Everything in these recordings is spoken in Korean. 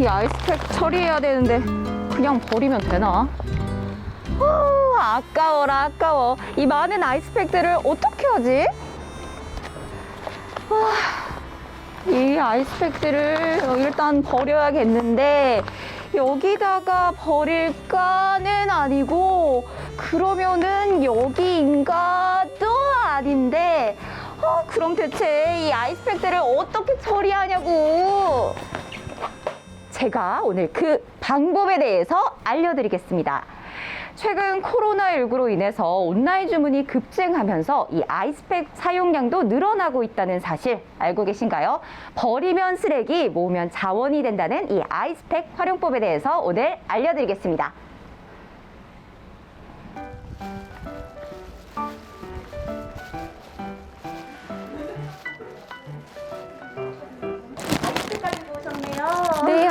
이 아이스팩 처리해야 되는데 그냥 버리면 되나? 어, 아까워라 아까워. 이 많은 아이스팩들을 어떻게 하지? 아, 이 아이스팩들을 일단 버려야겠는데 여기다가 버릴까는 아니고 그러면은 여기인가도 아닌데 어, 그럼 대체 이 아이스팩들을 어떻게 처리하냐고 제가 오늘 그 방법에 대해서 알려드리겠습니다. 최근 코로나19로 인해서 온라인 주문이 급증하면서 이 아이스팩 사용량도 늘어나고 있다는 사실 알고 계신가요? 버리면 쓰레기, 모으면 자원이 된다는 이 아이스팩 활용법에 대해서 오늘 알려드리겠습니다.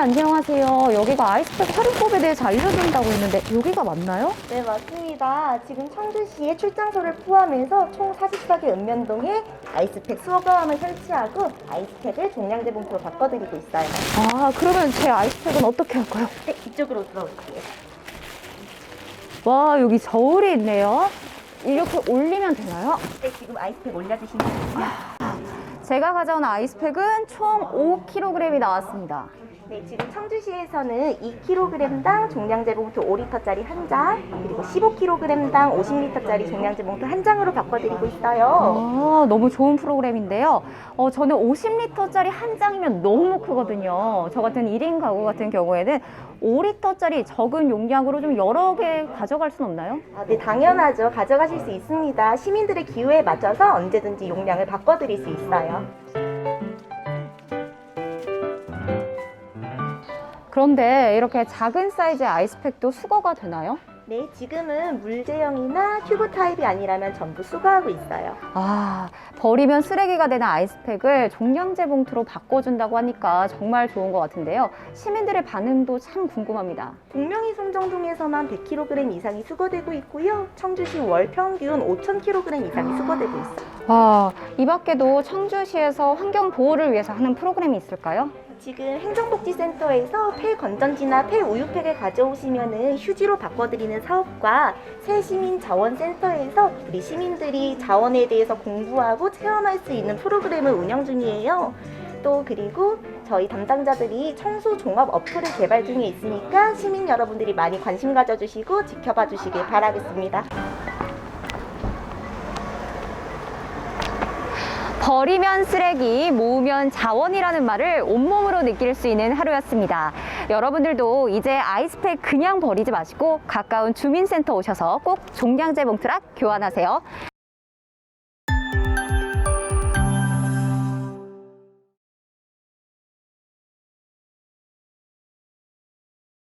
안녕하세요. 여기가 아이스팩 활용법에 대해서 알려준다고 했는데 여기가 맞나요? 네, 맞습니다. 지금 청주시에 출장소를 포함해서 총 44개 읍면동에 아이스팩 수거함을 설치하고 아이스팩을 종량제 봉투로 바꿔드리고 있어요. 아, 그러면 제 아이스팩은 어떻게 할까요? 네, 이쪽으로 들어오세요. 와, 여기 저울이 있네요. 이렇게 올리면 되나요? 네, 지금 아이스팩 올려주시면 돼요. 제가 가져온 아이스팩은 총 5kg이 나왔습니다. 네, 지금 청주시에서는 2kg당 종량제 봉투 5리터짜리 한 장, 그리고 15kg당 50리터짜리 종량제 봉투 한 장으로 바꿔드리고 있어요. 아, 너무 좋은 프로그램인데요. 어, 저는 50리터짜리 한 장이면 너무 크거든요. 저 같은 1인 가구 같은 경우에는 5리터짜리 적은 용량으로 좀 여러 개 가져갈 순 없나요? 아, 네, 당연하죠. 가져가실 수 있습니다. 시민들의 기호에 맞춰서 언제든지 용량을 바꿔드릴 수 있어요. 그런데 이렇게 작은 사이즈의 아이스팩도 수거가 되나요? 네, 지금은 물 제형이나 큐브 타입이 아니라면 전부 수거하고 있어요. 아, 버리면 쓰레기가 되는 아이스팩을 종량제 봉투로 바꿔준다고 하니까 정말 좋은 것 같은데요. 시민들의 반응도 참 궁금합니다. 동명이 송정동에서만 100kg 이상이 수거되고 있고요. 청주시 월 평균 5,000kg 이상이 수거되고 있어요. 와, 이 밖에도 청주시에서 환경 보호를 위해서 하는 프로그램이 있을까요? 지금 행정복지센터에서 폐 건전지나 폐 우유팩을 가져오시면은 휴지로 바꿔드리는 사업과 새 시민 자원센터에서 우리 시민들이 자원에 대해서 공부하고 체험할 수 있는 프로그램을 운영 중이에요. 또 그리고 저희 담당자들이 청소 종합 어플을 개발 중에 있으니까 시민 여러분들이 많이 관심 가져주시고 지켜봐 주시길 바라겠습니다. 버리면 쓰레기, 모으면 자원이라는 말을 온몸으로 느낄 수 있는 하루였습니다. 여러분들도 이제 아이스팩 그냥 버리지 마시고 가까운 주민센터 오셔서 꼭 종량제 봉투락 교환하세요.